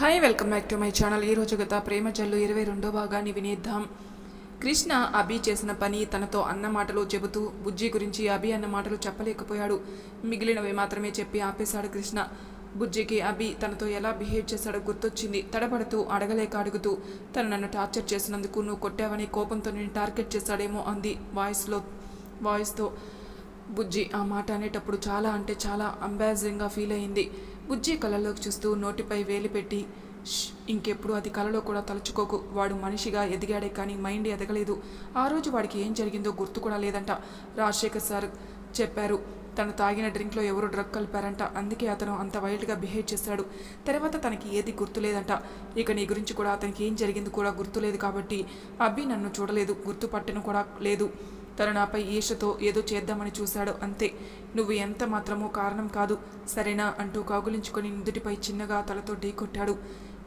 Hi welcome back to my channel. ఈరోజు గత ప్రేమ జల్లు ఇరవై రెండో భాగాన్ని వినేద్దాం. కృష్ణ అభి చేసిన పని తనతో అన్న మాటలు చెబుతూ బుజ్జి గురించి అభి అన్న మాటలు చెప్పలేకపోయాడు. మిగిలినవి మాత్రమే చెప్పి ఆపేశాడు కృష్ణ. బుజ్జికి అభి తనతో ఎలా బిహేవ్ చేశాడో గుర్తొచ్చింది. తడబడుతూ అడగలేక అడుగుతూ తను నన్ను టార్చర్ చేసినందుకు నువ్వు కొట్టావని కోపంతో నేను టార్గెట్ చేశాడేమో అంది వాయిస్లో వాయిస్తో. బుజ్జి ఆ మాట అనేటప్పుడు చాలా అంటే చాలా అంబాజింగ్గా ఫీల్ అయింది. బుజ్జి కళ్ళలోకి చూస్తూ నోటిపై వేలు పెట్టి "ష్, ఇంకెప్పుడు అది కలలో కూడా తలుచుకోకు. వాడు మనిషిగా ఎదిగాడే కానీ మైండ్ ఎదగలేదు. ఆ రోజు వాడికి ఏం జరిగిందో గుర్తు కూడా లేదంట. రాజశేఖర్ సార్ చెప్పారు తను తాగిన డ్రింక్లో ఎవరు డ్రగ్ కలిపారంట. అందుకే అతను అంత వైల్డ్గా బిహేవ్ చేశాడు. తర్వాత తనకి ఏది గుర్తులేదంట ఇక నీ గురించి కూడా అతనికి ఏం జరిగింది కూడా గుర్తులేదు కాబట్టి అబ్బి నన్ను చూడలేదు. గుర్తుపట్టను కూడా లేదు. తను నాపై ఈషతో ఏదో చేద్దామని చూశాడు. అంతే. నువ్వు ఎంత మాత్రమో కారణం కాదు. సరేనా అంటూ కాగులించుకొని నుదుటిపై చిన్నగా తలతో ఢీకొట్టాడు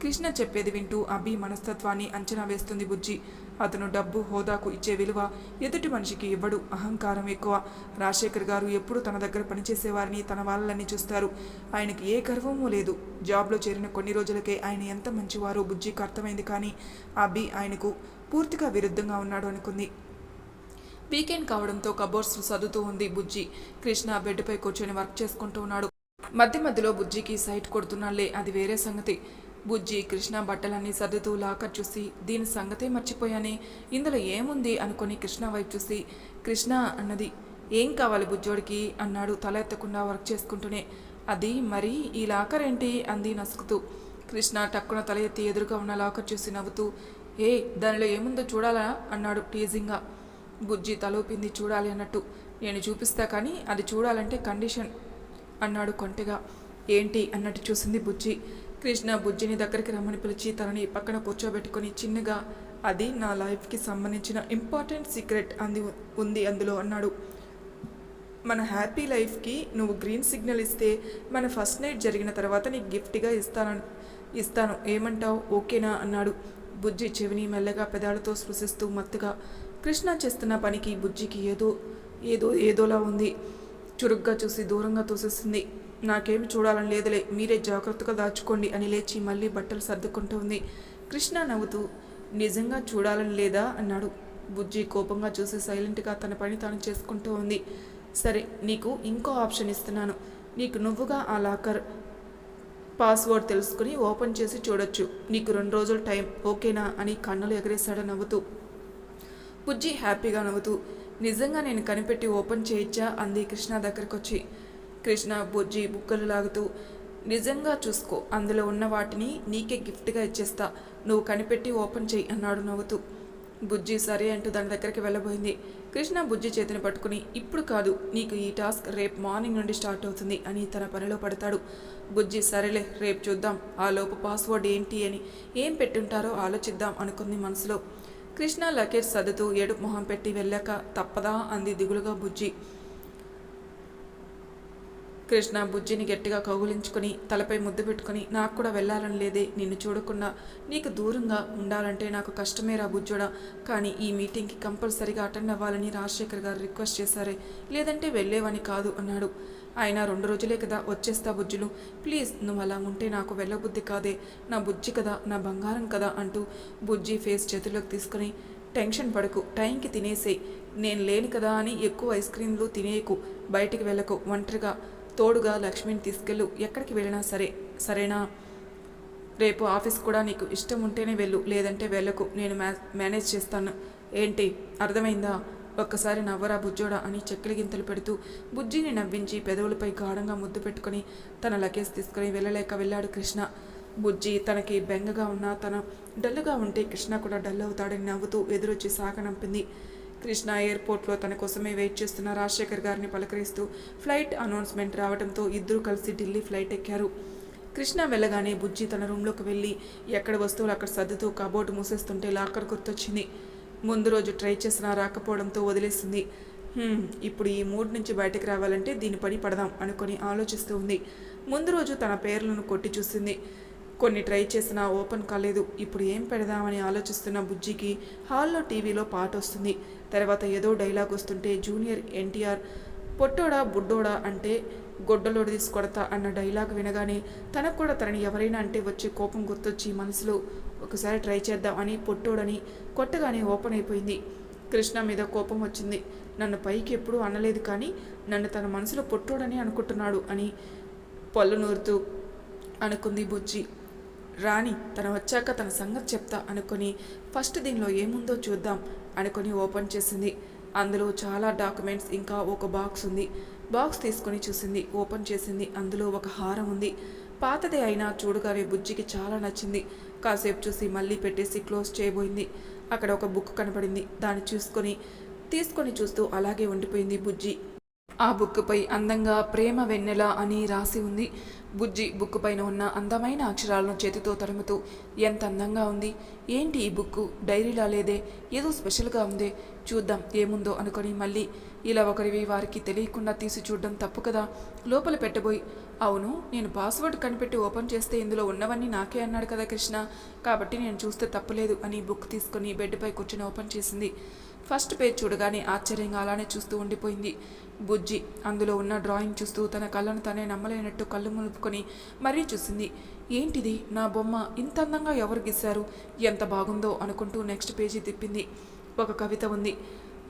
కృష్ణ చెప్పేది వింటూ అభి మనస్తత్వాన్ని అంచనా వేస్తుంది బుజ్జి. అతను డబ్బు హోదాకు ఇచ్చే విలువ ఎదుటి మనిషికి ఇవ్వడు. అహంకారం ఎక్కువ. రాజశేఖర్ గారు ఎప్పుడు తన దగ్గర పనిచేసేవారిని తన వాళ్ళని చూస్తారు. ఆయనకి ఏ గర్వమూ లేదు. జాబ్లో చేరిన కొన్ని రోజులకే ఆయన ఎంత మంచివారో బుజ్జికి అర్థమైంది కానీ అభి ఆయనకు పూర్తిగా విరుద్ధంగా ఉన్నాడు అనుకుంది. వీకెండ్ కావడంతో కబోర్డ్స్ సర్దుతూ ఉంది బుజ్జి. కృష్ణ బెడ్పై కూర్చొని వర్క్ చేసుకుంటూ ఉన్నాడు. మధ్య మధ్యలో బుజ్జికి సైట్ కొడుతున్నాళ్ళే అది వేరే సంగతి. బుజ్జి కృష్ణ బట్టలన్నీ సర్దుతూ లాకర్ చూసి దీని సంగతే మర్చిపోయానే? ఇందులో ఏముంది? అనుకొని కృష్ణ వైపు చూసి కృష్ణ అన్నది ఏం కావాలి బుజ్జోడికి? అన్నాడు తల ఎత్తకుండా వర్క్ చేసుకుంటూనే. అది మరి ఈ లాకర్ ఏంటి? అంది నసుకుతూ. కృష్ణ టక్కున తల ఎత్తి ఎదురుగా ఉన్న లాకర్ చూసి నవ్వుతూ ఏ దానిలో ఏముందో చూడాలా? అన్నాడు టీజింగ్గా. బుజ్జి తలోపింది చూడాలి అన్నట్టు. నేను చూపిస్తా కానీ అది చూడాలంటే కండిషన్ అన్నాడు కొంటెగా. ఏంటి అన్నట్టు చూసింది బుజ్జి. కృష్ణ బుజ్జిని దగ్గరికి రమ్మని పిలిచి తనని పక్కన కూర్చోబెట్టుకొని చిన్నగా అది నా లైఫ్కి సంబంధించిన ఇంపార్టెంట్ సీక్రెట్ అంది ఉంది అందులో అన్నాడు. మన హ్యాపీ లైఫ్కి నువ్వు గ్రీన్ సిగ్నల్ ఇస్తే మన ఫస్ట్ నైట్ జరిగిన తర్వాత నీకు గిఫ్ట్గా ఇస్తాను ఇస్తాను. ఏమంటావు? ఓకేనా? అన్నాడు. బుజ్జి చెవిని మెల్లగా పెదాలతో స్పృశిస్తూ మత్తుగా కృష్ణ చేస్తున్న పనికి బుజ్జికి ఏదో ఏదో ఏదోలా ఉంది. చురుగ్గా చూసి దూరంగా తోసేస్తుంది. నాకేమి చూడాలని లేదులే మీరే జాగ్రత్తగా దాచుకోండి అని లేచి మళ్ళీ బట్టలు సర్దుకుంటూ ఉంది. కృష్ణ నవ్వుతూ నిజంగా చూడాలని లేదా? అన్నాడు. బుజ్జి కోపంగా చూసి సైలెంట్గా తన పని తాను చేసుకుంటూ ఉంది. సరే నీకు ఇంకో ఆప్షన్ ఇస్తున్నాను. నీకు నువ్వుగా ఆ లాకర్ పాస్వర్డ్ తెలుసుకుని ఓపెన్ చేసి చూడొచ్చు. నీకు రెండు రోజులు టైం ఓకేనా? అని కన్నులు ఎగరేశాడు నవ్వుతూ. బుజ్జి హ్యాపీగా నవ్వుతూ నిజంగా నేను కనిపెట్టి ఓపెన్ చేయొచ్చా? అంది కృష్ణ దగ్గరకు వచ్చి కృష్ణ బుజ్జి బుక్కలు లాగుతూ నిజంగా చూసుకో అందులో ఉన్న వాటిని నీకే గిఫ్ట్గా ఇచ్చేస్తా. నువ్వు కనిపెట్టి ఓపెన్ చేయి అన్నాడు నవ్వుతూ. బుజ్జి సరే అంటూ దాని దగ్గరికి వెళ్ళబోయింది. కృష్ణ బుజ్జి చేతిని పట్టుకుని ఇప్పుడు కాదు నీకు ఈ టాస్క్ రేపు మార్నింగ్ నుండి స్టార్ట్ అవుతుంది అని తన పనిలో పడతాడు. బుజ్జి సరేలే రేపు చూద్దాం. ఆ లోపు పాస్వర్డ్ ఏంటి అని ఏం పెట్టుంటారో ఆలోచిద్దాం అనుకుంది మనసులో. కృష్ణ లగేజ్ సదుతూ ఏడుపు మొహం పెట్టి వెళ్ళాక తప్పదా అంది దిగులుగా బుజ్జి. కృష్ణ బుజ్జిని గట్టిగా కౌగులించుకుని తలపై ముద్దు పెట్టుకొని నాకు కూడా వెళ్ళాలని లేదే నిన్ను చూడకుండా. నీకు దూరంగా ఉండాలంటే నాకు కష్టమేరా బుజ్జోడా. కానీ ఈ మీటింగ్కి కంపల్సరీగా అటెండ్ అవ్వాలని రాజశేఖర్ గారు రిక్వెస్ట్ చేశారే. లేదంటే వెళ్ళేవని కాదు అన్నాడు. ఆయన రెండు రోజులే కదా వచ్చేస్తా బుజ్జులు. ప్లీజ్ నువ్వు అలా ఉంటే నాకు వెళ్ళబుద్ధి కాదే. నా బుజ్జి కదా నా బంగారం కదా అంటూ బుజ్జి ఫేస్ చేతిలోకి తీసుకుని టెన్షన్ పడకు టైంకి తినేసేయి. నేను లేను కదా అని ఎక్కువ ఐస్ క్రీమ్లు తినేయకు. బయటికి వెళ్ళకు ఒంటరిగా తోడుగా లక్ష్మిని తీసుకెళ్ళు. ఎక్కడికి వెళ్ళినా సరే సరేనా? రేపు ఆఫీస్ కూడా నీకు ఇష్టం ఉంటేనే వెళ్ళు లేదంటే వెళ్ళకు. నేను మ్యా మేనేజ్ చేస్తాను. ఏంటి? అర్థమైందా? ఒక్కసారి నవ్వరా బుజ్జోడా అని చెక్కలి గింతలు పెడుతూ బుజ్జిని నవ్వించి పెదవులపై గాఢంగా ముద్దు పెట్టుకొని తన లగేజ్ తీసుకుని వెళ్ళలేక వెళ్ళాడు కృష్ణ. బుజ్జి తనకి బెంగగా ఉన్నా తన డల్లుగా ఉంటే కృష్ణ కూడా డల్ అవుతాడని నవ్వుతూ ఎదురొచ్చి సాగనంపింది కృష్ణ ఎయిర్పోర్ట్లో తన కోసమే వెయిట్ చేస్తున్న రాజశేఖర్ గారిని పలకరిస్తూ ఫ్లైట్ అనౌన్స్మెంట్ రావడంతో ఇద్దరూ కలిసి ఢిల్లీ ఫ్లైట్ ఎక్కారు. కృష్ణ వెళ్ళగానే బుజ్జి తన రూమ్లోకి వెళ్ళి ఎక్కడ వస్తువులు అక్కడ సర్దుతూ కబోర్డు మూసేస్తుంటే లాకర్ గుర్తొచ్చింది. ముందు రోజు ట్రై చేసినా రాకపోవడంతో వదిలేసింది. ఇప్పుడు ఈ మూడ్ నుంచి బయటకు రావాలంటే దీని పని పడదాం అనుకొని ఆలోచిస్తూ ఉంది. ముందు రోజు తన పేర్లను కొట్టి చూసింది. కొన్ని ట్రై చేసినా ఓపెన్ కాలేదు. ఇప్పుడు ఏం పెడదామని ఆలోచిస్తున్న బుజ్జికి హాల్లో టీవీలో పాట వస్తుంది. తర్వాత ఏదో డైలాగ్ వస్తుంటే జూనియర్ ఎన్టీఆర్ పొట్టోడా బుడ్డోడా అంటే గొడ్డలోడు తీసుకొడతా అన్న డైలాగ్ వినగానే తనకు కూడా తనని ఎవరైనా అంటే వచ్చే కోపం గుర్తొచ్చి మనసులో ఒకసారి ట్రై చేద్దాం అని పొట్టోడని కొట్టగానే ఓపెన్ అయిపోయింది. కృష్ణ మీద కోపం వచ్చింది. నన్ను పైకి ఎప్పుడూ అనలేదు కానీ నన్ను తన మనసులో పొట్టోడని అనుకుంటున్నాడు అని పళ్ళు నూరుతూ అనుకుంది బుజ్జి. రాణి తను వచ్చాక తన సంగతి చెప్తా అనుకుని ఫస్ట్ దీనిలో ఏముందో చూద్దాం అనుకొని ఓపెన్ చేసింది. అందులో చాలా డాక్యుమెంట్స్ ఇంకా ఒక బాక్స్ ఉంది. బాక్స్ తీసుకొని చూసింది ఓపెన్ చేసింది అందులో ఒక హారం ఉంది. పాతదే అయినా చూడగానే బుజ్జికి చాలా నచ్చింది. కాసేపు చూసి మళ్ళీ పెట్టేసి క్లోజ్ చేయబోయింది. అక్కడ ఒక బుక్ కనపడింది. దాన్ని చూసుకొని తీసుకొని చూస్తూ అలాగే ఉండిపోయింది బుజ్జి. ఆ బుక్కుపై అందంగా ప్రేమ వెన్నెల అని రాసి ఉంది. బుజ్జి బుక్ పైన ఉన్న అందమైన అక్షరాలను చేతితో తడుముతూ ఎంత అందంగా ఉంది. ఏంటి ఈ బుక్కు? డైరీలా లేదే? ఏదో స్పెషల్గా ఉందే? చూద్దాం ఏముందో అనుకొని మళ్ళీ ఇలా ఒకరివి వారికి తెలియకుండా తీసి చూడడం తప్పు కదా? లోపల పెట్టబోయి అవును నేను పాస్వర్డ్ కనిపెట్టి ఓపెన్ చేస్తే ఇందులో ఉన్నవన్నీ నాకే అన్నాడు కదా కృష్ణ. కాబట్టి నేను చూస్తే తప్పులేదు అని బుక్ తీసుకొని బెడ్పై కూర్చొని ఓపెన్ చేసింది. ఫస్ట్ పేజ్ చూడగానే ఆశ్చర్యంగా అలానే చూస్తూ ఉండిపోయింది. బుజ్జి అందులో ఉన్న డ్రాయింగ్ చూస్తూ తన కళ్ళను తనే నమ్మలేనట్టు కళ్ళు ములుపుకొని మరీ చూసింది. ఏంటిది? నా బొమ్మ ఇంత అందంగా ఎవరు గీశారు? ఎంత బాగుందో అనుకుంటూ నెక్స్ట్ పేజీ తిప్పింది. ఒక కవిత ఉంది.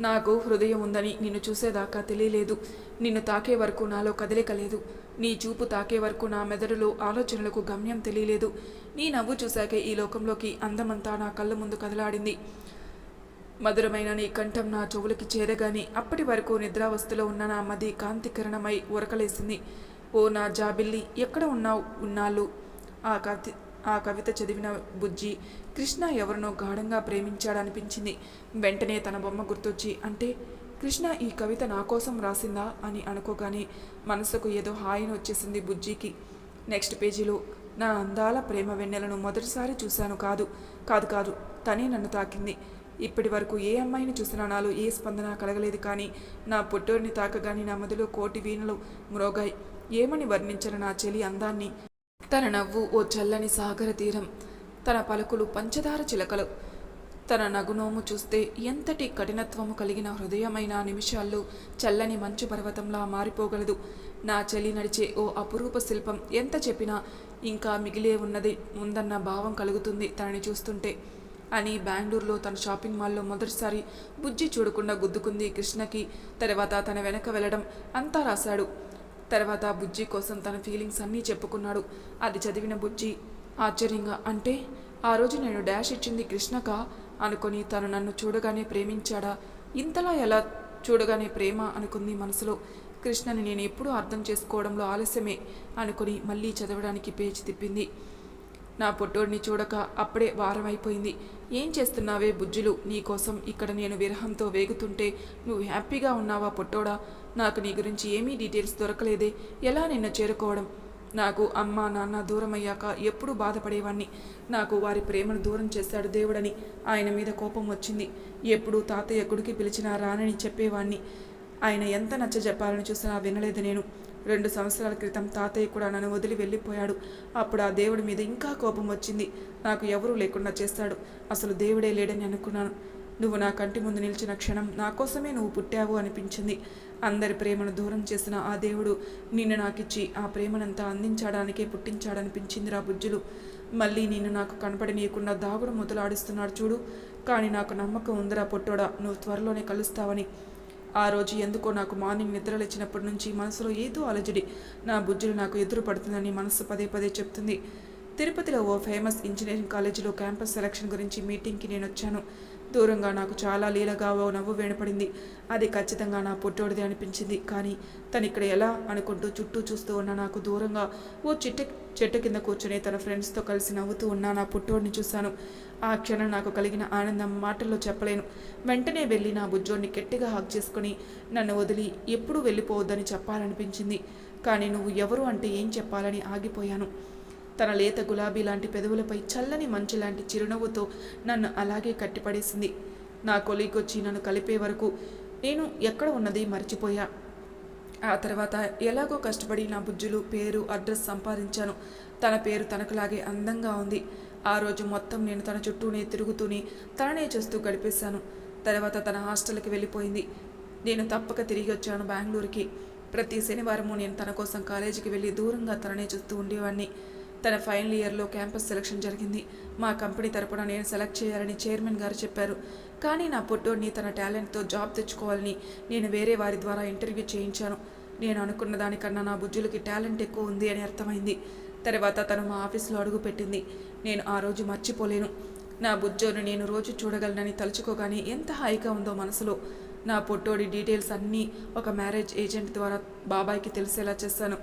నాకు హృదయం ఉందని నిన్ను చూసేదాకా తెలియలేదు. నిన్ను తాకే వరకు నాలో కదలిక లేదు. నీ చూపు తాకే వరకు నా మెదడులో ఆలోచనలకు గమ్యం తెలియలేదు. నీ నవ్వు చూశాకే ఈ లోకంలోకి అందమంతా నా కళ్ళ ముందు కదలాడింది. మధురమైన నీ కంఠం నా చెవులకి చేరగాని అప్పటి వరకు నిద్రావస్థలో ఉన్న నా మది కాంతికరణమై ఉరకలేసింది. ఓ నా జాబిల్లి ఎక్కడ ఉన్నావు? ఉన్నాళ్ళు. ఆ కవి ఆ కవిత చదివిన బుజ్జి కృష్ణ ఎవరినో గాఢంగా ప్రేమించాడనిపించింది. వెంటనే తన బొమ్మ గుర్తొచ్చి అంటే కృష్ణ ఈ కవిత నా కోసం రాసిందా అని అనుకోగానే మనసుకు ఏదో హాయిని వచ్చేసింది బుజ్జికి. నెక్స్ట్ పేజీలో నా అందాల ప్రేమ వెన్నెలను మొదటిసారి చూశాను. కాదు కాదు కాదు తనే నన్ను తాకింది. ఇప్పటి వరకు ఏ అమ్మాయిని చూసినా నాలో ఏ స్పందన కలగలేదు కానీ నా పుట్టూరిని తాకగాని నా మదిలో కోటి వీణలు మ్రోగాయి. ఏమని వర్ణించను నా చెలి అందాన్ని? తన నవ్వు ఓ చల్లని సాగర తీరం. తన పలుకులు పంచదార చిలకలు. తన నగునోము చూస్తే ఎంతటి కఠినత్వము కలిగిన హృదయమైన నిమిషాల్లో చల్లని మంచు పర్వతంలా మారిపోగలదు. నా చెలి నడిచే ఓ అపురూప శిల్పం ఎంత చెప్పినా ఇంకా మిగిలే ఉన్నది ఉందన్న భావం కలుగుతుంది తనని చూస్తుంటే. అని బెంగళూరులో తన షాపింగ్ మాల్లో మొదటిసారి బుజ్జి చూడకుండా గుద్దుకుంది కృష్ణకి. తర్వాత తన వెనక వెళ్ళడం అంతా రాశాడు. తర్వాత బుజ్జి కోసం తన ఫీలింగ్స్ అన్నీ చెప్పుకున్నాడు. అది చదివిన బుజ్జి ఆశ్చర్యంగా అంటే ఆ రోజు నేను డాష్ ఇచ్చింది కృష్ణకా అనుకొని తను నన్ను చూడగానే ప్రేమించాడా? ఇంతలా ఎలా చూడగానే ప్రేమ? అనుకుంది మనసులో. కృష్ణని నేను ఎప్పుడూ అర్థం చేసుకోవడంలో ఆలస్యమే అనుకుని మళ్ళీ చదవడానికి పేచి తిప్పింది. నా పొట్టోడిని చూడక అప్పుడే వారమైపోయింది. ఏం చేస్తున్నావే బుజ్జులు? నీకోసం ఇక్కడ నేను విరహంతో వేగుతుంటే నువ్వు హ్యాపీగా ఉన్నావా పొట్టోడా? నాకు నీ గురించి ఏమీ డీటెయిల్స్ దొరకలేదే. ఎలా నిన్ను చేరుకోవడం? నాకు అమ్మ నాన్న దూరం అయ్యాక ఎప్పుడూ బాధపడేవాణ్ణి. నాకు వారి ప్రేమను దూరం చేశాడు దేవుడని ఆయన మీద కోపం వచ్చింది. ఎప్పుడు తాతయ్య గుడికి పిలిచినా రానని చెప్పేవాణ్ణి. ఆయన ఎంత నచ్చ చెప్పాలని చూసినా వినలేదు నేను. రెండు సంవత్సరాల క్రితం తాతయ్య కూడా నన్ను వదిలి వెళ్ళిపోయాడు. అప్పుడు ఆ దేవుడి మీద ఇంకా కోపం వచ్చింది. నాకు ఎవరూ లేకుండా చేస్తాడు. అసలు దేవుడే లేడని అనుకున్నాను. నువ్వు నా కంటి ముందు నిలిచిన క్షణం నా కోసమే నువ్వు పుట్టావు అనిపించింది. అందరి ప్రేమను దూరం చేసిన ఆ దేవుడు నిన్ను నాకిచ్చి ఆ ప్రేమనంతా అందించడానికే పుట్టించాడనిపించింది రా బుజ్జులు. మళ్ళీ నిన్ను నాకు కనపడనీయకుండా దాగుడు మొదలాడిస్తున్నాడు చూడు. కానీ నాకు నమ్మకం ఉందిరా పొట్టోడా. నువ్వు త్వరలోనే కలుస్తావని. ఆ రోజు ఎందుకో నాకు మార్నింగ్ నిద్రలేచినప్పటి నుంచి మనసులో ఏదో అలజడి. నా బుజ్జులు నాకు ఎదురు పడుతుందని మనసు పదే పదే చెప్తుంది. తిరుపతిలో ఓ ఫేమస్ ఇంజనీరింగ్ కాలేజీలో క్యాంపస్ సెలక్షన్ గురించి మీటింగ్కి నేను వచ్చాను దూరంగా నాకు చాలా లీలగా ఓ నవ్వు వినపడింది అది ఖచ్చితంగా నా పుట్టోడిది అనిపించింది. కానీ తను ఇక్కడ ఎలా అనుకుంటూ చుట్టూ చూస్తూ ఉన్న నాకు దూరంగా ఓ చిట్ట చెట్టు కింద కూర్చొని తన ఫ్రెండ్స్తో కలిసి నవ్వుతూ ఉన్న నా పుట్టోడిని చూశాను. ఆ క్షణం నాకు కలిగిన ఆనందం మాటల్లో చెప్పలేను. వెంటనే వెళ్ళి నా బుజ్జోడిని గట్టిగా హాక్ చేసుకుని నన్ను వదిలి ఎప్పుడూ వెళ్ళిపోవద్దని చెప్పాలనిపించింది. కానీ నువ్వు ఎవరు అంటే ఏం చెప్పాలని ఆగిపోయాను. తన లేత గులాబీ లాంటి పెదవులపై చల్లని మంచు లాంటి చిరునవ్వుతో నన్ను అలాగే కట్టిపడేసింది. నా కొలిగొచ్చి నన్ను కలిపే వరకు నేను ఎక్కడ ఉన్నది మర్చిపోయా. ఆ తర్వాత ఎలాగో కష్టపడి నా బుజ్జులు పేరు అడ్రస్ సంపాదించాను. తన పేరు తనకులాగే అందంగా ఉంది. ఆ రోజు మొత్తం నేను తన చుట్టూనే తిరుగుతూనే తననే చూస్తూ గడిపేశాను. తర్వాత తన హాస్టల్కి వెళ్ళిపోయింది. నేను తప్పక తిరిగి వచ్చాను బెంగళూరుకి. ప్రతి శనివారము నేను తన కోసం కాలేజీకి వెళ్ళి దూరంగా తననే చూస్తూ ఉండేవాడిని తన ఫైనల్ ఇయర్లో క్యాంపస్ సెలక్షన్ జరిగింది. మా కంపెనీ తరపున నేను సెలెక్ట్ చేయాలని చైర్మన్ గారు చెప్పారు. కానీ నా పొట్టోడిని తన టాలెంట్తో జాబ్ తెచ్చుకోవాలని నేను వేరే వారి ద్వారా ఇంటర్వ్యూ చేయించాను. నేను అనుకున్న దానికన్నా నా బుజ్జులకి టాలెంట్ ఎక్కువ ఉంది అని అర్థమైంది. తర్వాత తను మా ఆఫీస్లో అడుగు పెట్టింది. నేను ఆ రోజు మర్చిపోలేను. నా బుజ్జోను నేను రోజు చూడగలనని తలుచుకోగానే ఎంత హాయిగా ఉందో మనసులో. నా పొట్టోడి డీటెయిల్స్ అన్నీ ఒక మ్యారేజ్ ఏజెంట్ ద్వారా బాబాయ్కి తెలిసేలా చేశాను.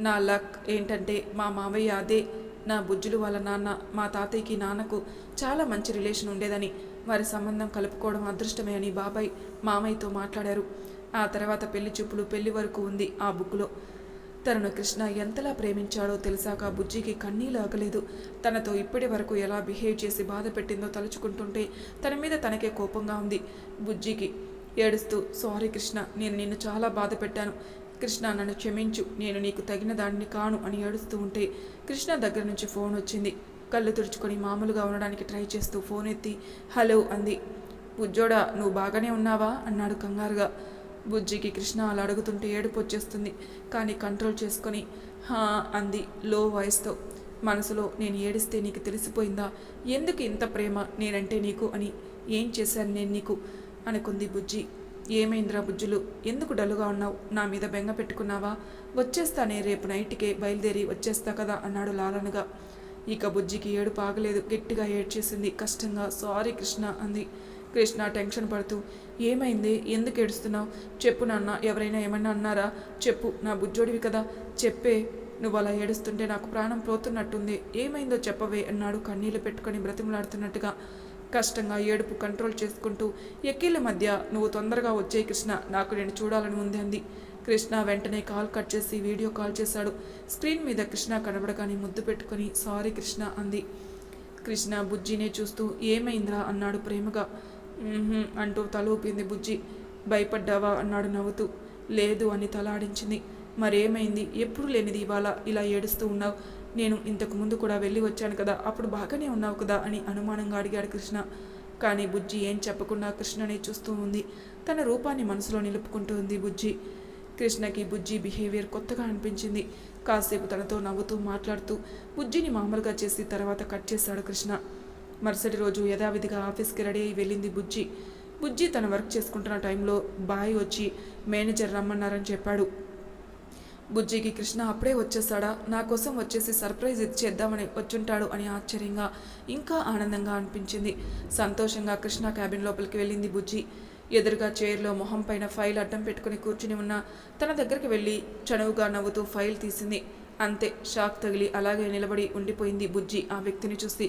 నా లక్ ఏంటంటే మా మావయ్య అదే. నా బుజ్జులు వాళ్ళ నాన్న మా తాతయ్యకి నాన్నకు చాలా మంచి రిలేషన్ ఉండేదని. వారి సంబంధం కలుపుకోవడం అదృష్టమే అని బాబాయ్ మామయ్యతో మాట్లాడారు. ఆ తర్వాత పెళ్ళి చూపులు పెళ్ళి వరకు ఉంది ఆ బుక్లో. తనను కృష్ణ ఎంతలా ప్రేమించాడో తెలిసాక బుజ్జికి కన్నీలు ఆగలేదు. తనతో ఇప్పటి వరకు ఎలా బిహేవ్ చేసి బాధ పెట్టిందో తలుచుకుంటుంటే తన మీద తనకే కోపంగా ఉంది బుజ్జికి. ఏడుస్తూ సారీ కృష్ణ నేను నిన్ను చాలా బాధ పెట్టాను. కృష్ణ నన్ను క్షమించు నేను నీకు తగిన దాన్ని కాను అని ఏడుస్తూ ఉంటే కృష్ణ దగ్గర నుంచి ఫోన్ వచ్చింది. కళ్ళు తుడుచుకొని మామూలుగా ఉండడానికి ట్రై చేస్తూ ఫోన్ ఎత్తి హలో అంది. బుజ్జోడా నువ్వు బాగానే ఉన్నావా? అన్నాడు కంగారుగా. బుజ్జికి కృష్ణ అలా అడుగుతుంటే ఏడుపు వచ్చేస్తుంది కానీ కంట్రోల్ చేసుకొని హా అంది లో వాయిస్తో. మనసులో నేను ఏడిస్తే నీకు తెలిసిపోయిందా? ఎందుకు ఇంత ప్రేమ? నేనంటే నీకు అని. ఏం చేశాను నేను నీకు? అనుకుంది బుజ్జి. ఏమైందిరా బుజ్జులు? ఎందుకు డల్లుగా ఉన్నావు? నా మీద బెంగ పెట్టుకున్నావా? వచ్చేస్తానే రేపు నైట్కే బయలుదేరి వచ్చేస్తా కదా అన్నాడు లాలనగా. ఇక బుజ్జికి ఏడు పాగలేదు గట్టిగా ఏడ్చేసింది కష్టంగా సారీ కృష్ణ అంది. కృష్ణ టెన్షన్ పడుతూ ఏమైంది? ఎందుకు ఏడుస్తున్నావు? చెప్పు నాన్న ఎవరైనా ఏమన్నా అన్నారా? చెప్పు నా బుజ్జోడివి కదా. చెప్పే నువ్వు అలా ఏడుస్తుంటే నాకు ప్రాణం పోతున్నట్టుంది. ఏమైందో చెప్పవే అన్నాడు కన్నీళ్ళు పెట్టుకొని బ్రతిమలాడుతున్నట్టుగా. కష్టంగా ఏడుపు కంట్రోల్ చేసుకుంటూ ఎక్కిళ్ళ మధ్య నువ్వు తొందరగా వచ్చే కృష్ణ నాకు నేను చూడాలని ఉంది అంది. కృష్ణ వెంటనే కాల్ కట్ చేసి వీడియో కాల్ చేశాడు. స్క్రీన్ మీద కృష్ణ కనబడగానే ముద్దు పెట్టుకొని సారీ కృష్ణ అంది. కృష్ణ బుజ్జినే చూస్తూ ఏమైందిరా? అన్నాడు ప్రేమగా. అంటూ తల ఊపింది బుజ్జి. భయపడ్డావా? అన్నాడు నవ్వుతూ. లేదు అని తలాడించింది మరేమైంది? ఎప్పుడు లేనిది ఇవాళ ఇలా ఏడుస్తూ ఉన్నావు. నేను ఇంతకు ముందు కూడా వెళ్ళి వచ్చాను కదా అప్పుడు బాగానే ఉన్నావు కదా అని అనుమానంగా అడిగాడు కృష్ణ. కానీ బుజ్జి ఏం చెప్పకుండా కృష్ణనే చూస్తూ ఉంది. తన రూపాన్ని మనసులో నిలుపుకుంటూ ఉంది బుజ్జి. కృష్ణకి బుజ్జి బిహేవియర్ కొత్తగా అనిపించింది. కాసేపు తనతో నవ్వుతూ మాట్లాడుతూ బుజ్జిని మామూలుగా చేసి తర్వాత కట్ చేశాడు కృష్ణ. మరుసటి రోజు యథావిధిగా ఆఫీస్కి రెడీ అయి వెళ్ళింది బుజ్జి. బుజ్జి తన వర్క్ చేసుకుంటున్న టైంలో బాయ్ వచ్చి మేనేజర్ రమ్మన్నారని చెప్పాడు. బుజ్జికి కృష్ణ అప్పుడే వచ్చేసాడా నా కోసం వచ్చేసి సర్ప్రైజ్ ఇచ్చేద్దామని వచ్చుంటాడు అని ఆశ్చర్యంగా ఇంకా ఆనందంగా అనిపించింది. సంతోషంగా కృష్ణ క్యాబిన్ లోపలికి వెళ్ళింది బుజ్జి. ఎదురుగా చైర్లో మొహం పైన ఫైల్ అడ్డం పెట్టుకుని కూర్చుని ఉన్న తన దగ్గరికి వెళ్ళి చనువుగా నవ్వుతూ ఫైల్ తీసింది. అంతే షాక్ తగిలి అలాగే నిలబడి ఉండిపోయింది బుజ్జి ఆ వ్యక్తిని చూసి.